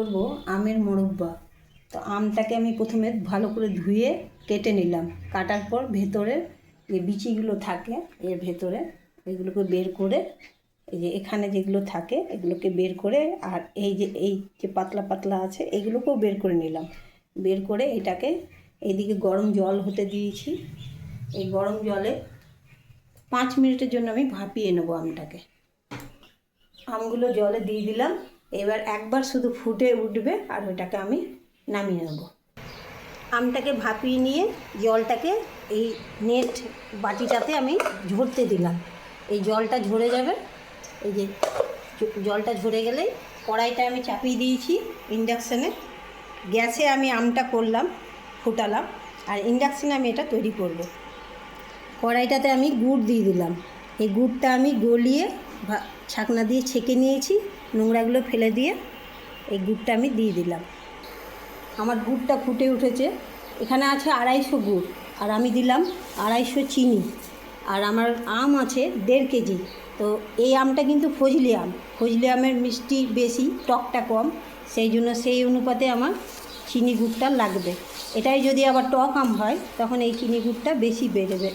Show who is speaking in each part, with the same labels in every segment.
Speaker 1: করব আমের মোরব্বা। তো আমটাকে আমি প্রথমে ভালো করে ধুয়ে কেটে নিলাম। কাটার পর ভেতরে যে বিচিগুলো থাকে, এর ভেতরে এগুলোকে বের করে, এই যে এখানে যেগুলো থাকে, এগুলোকে বের করে আর এই যে এই যে পাতলা পাতলা আছে, এগুলোকেও বের করে নিলাম। বের করে এটাকে এইদিকে গরম জল হতে দিয়েছি। এই গরম জলে পাঁচ মিনিটের জন্য আমি ভাপিয়ে নেব আমটাকে। আমগুলো জলে দিয়ে দিলাম। এবার একবার শুধু ফুটে উঠবে আর ওইটাকে আমি নামিয়ে নেব। আমটাকে ভাপিয়ে নিয়ে জলটাকে এই নেট বাটিটাতে আমি ঝরতে দিলাম। এই জলটা ঝরে যাবে। এই যে জলটা ঝরে গেলেই কড়াইটা আমি চাপিয়ে দিয়েছি ইন্ডাকশানে। গ্যাসে আমি আমটা করলাম, ফুটালাম আর ইন্ডাকশানে আমি এটা তৈরি করব। কড়াইটাতে আমি গুড় দিয়ে দিলাম। এই গুড়টা আমি গলিয়ে ছাকনা দিয়ে ছেঁকে নিয়েছি। নোংরাগুলো ফেলে দিয়ে এই গুড়টা আমি দিয়ে দিলাম। আমার গুড়টা ফুটে উঠেছে। এখানে আছে আড়াইশো গুড়। আর আমি দিলাম আড়াইশো চিনি। আর আমার আম আছে দেড় কেজি। তো এই আমটা কিন্তু ফজলি আম। ফজলি আমের মিষ্টি বেশি, টকটা কম। সেই জন্য সেই অনুপাতে আমার চিনি গুড়টা লাগবে। এটাই যদি আবার টক আম হয়, তখন এই চিনি গুড়টা বেশি বেড়েবে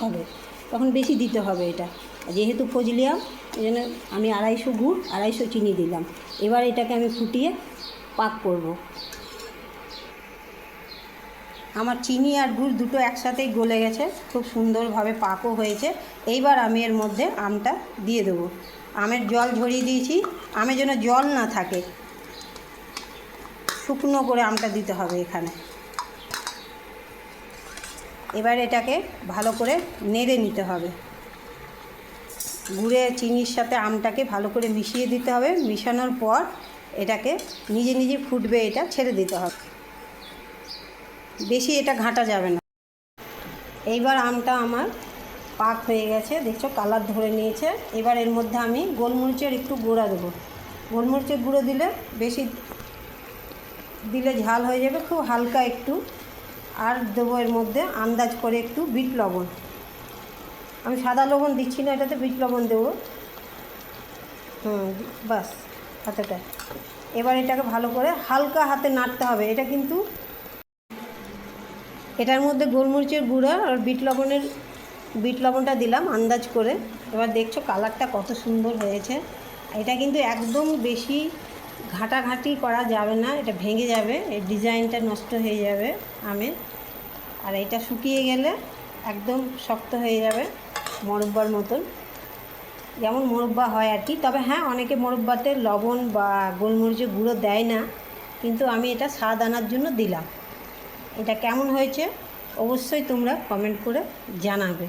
Speaker 1: হবে। তখন বেশি দিতে হবে এটা। যেহেতু ফজলি আম এই জন্য আমি আড়াইশো গুড়, আড়াইশো চিনি দিলাম। এবার এটাকে আমি ফুটিয়ে পাক করব। আমার চিনি আর গুড় দুটো একসাথেই গলে গেছে, খুব সুন্দরভাবে পাকও হয়েছে। এইবার আমি এর মধ্যে আমটা দিয়ে দেবো। আমের জল ঝরিয়ে দিয়েছি, আমের যেন জল না থাকে। শুকনো করে আমটা দিতে হবে এখানে। এবার এটাকে ভালো করে নেড়ে নিতে হবে। গুড়ে চিনির সাথে আমটাকে ভালো করে মিশিয়ে দিতে হবে। মিশানোর পর এটাকে নিজে নিজে ফুটবে, এটা ছেড়ে দিতে হবে। বেশি এটা ঘাঁটা যাবে না। এইবার আমটা আমার পাক হয়ে গেছে, দেখছ কালার ধরে নিয়েছে। এবার এর মধ্যে আমি গোলমরিচের একটু গুঁড়া দেবো। গোলমরিচের গুঁড়ো দিলে বেশি দিলে ঝাল হয়ে যাবে, খুব হালকা একটু। আর দেবো এর মধ্যে আন্দাজ করে একটু বিট লবণ। আমি সাদা লবণ দিচ্ছি না এটাতে, বিট লবণ দেবো। হুম, বাস, হাতেটা। এবার এটাকে ভালো করে হালকা হাতে নাড়তে হবে। এটা কিন্তু এটার মধ্যে গোলমরিচের গুঁড়া আর বিট লবণের, বিট লবণটা দিলাম আন্দাজ করে। এবার দেখছ কালারটা কত সুন্দর হয়েছে। এটা কিন্তু একদম বেশি ঘাটাঘাটি করা যাবে না, এটা ভেঙে যাবে এই ডিজাইনটা নষ্ট হয়ে যাবে আমের। আর এটা শুকিয়ে গেলে একদম শক্ত হয়ে যাবে। মরব্বার মতন। যেমন মোরব্বা হয় আর কি। তবে হ্যাঁ অনেকে মরব্বাতে লবণ বা গোলমরিচের গুঁড়ো দেয় না। কিন্তু আমি এটা স্বাদ আনার জন্য দিলাম। এটা কেমন হয়েছে অবশ্যই তোমরা কমেন্ট করে জানাবে।